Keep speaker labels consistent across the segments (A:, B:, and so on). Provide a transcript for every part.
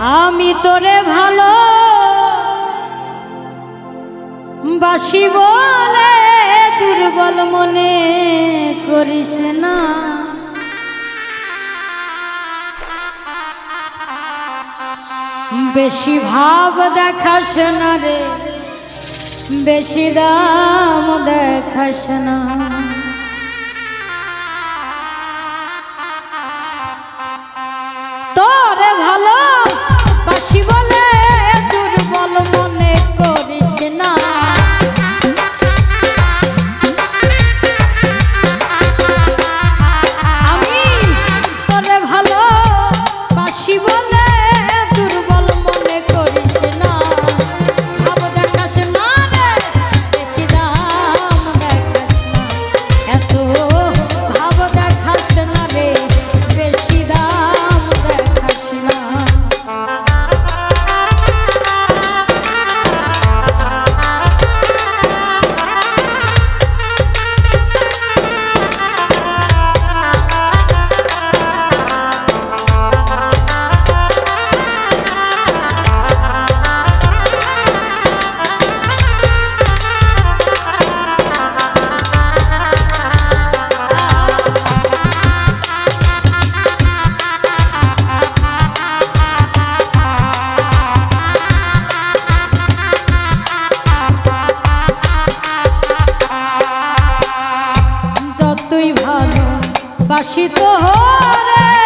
A: আমি তোরে ভালো বাসি বলে, দুর্বল মনে করিস না। বেশি ভাব দেখাস না রে, বেশি দাম দেখাস না। বাসিত হরে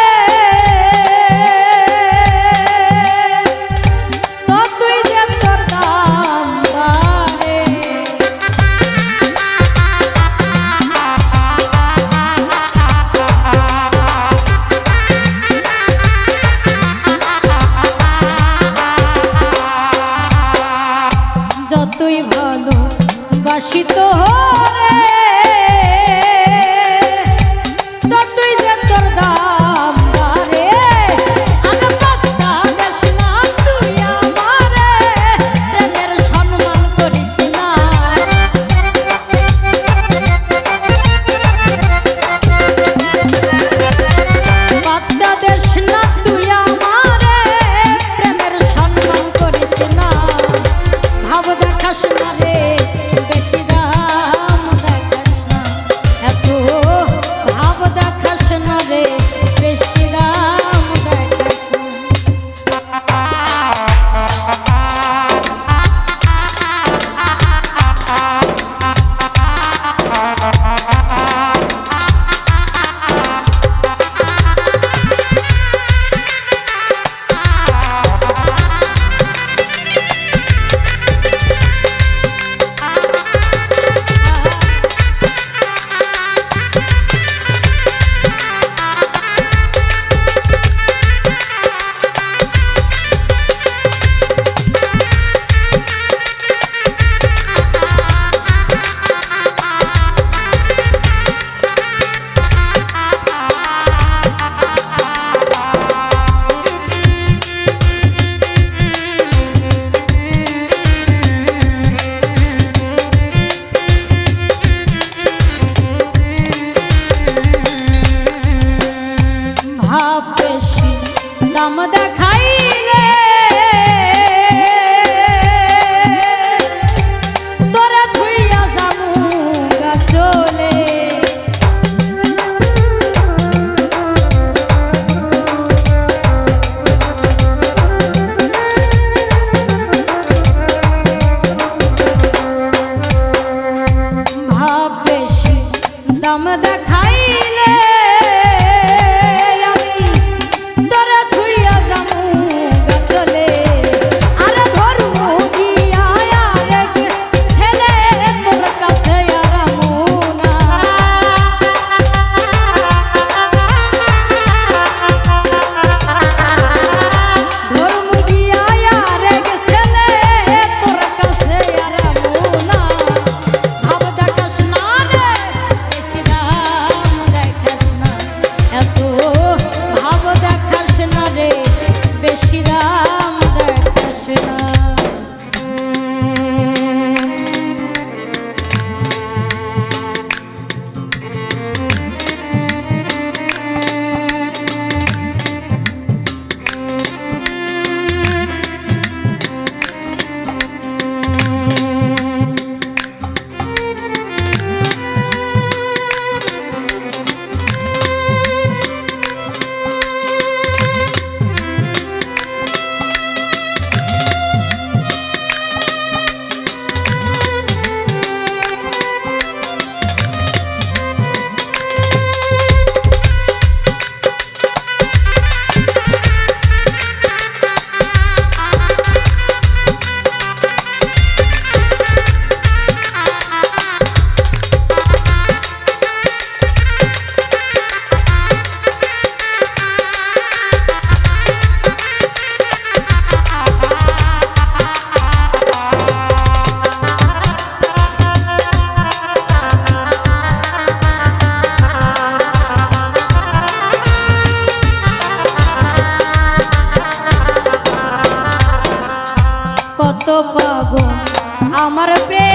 A: আমার প্রেম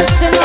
A: Ocean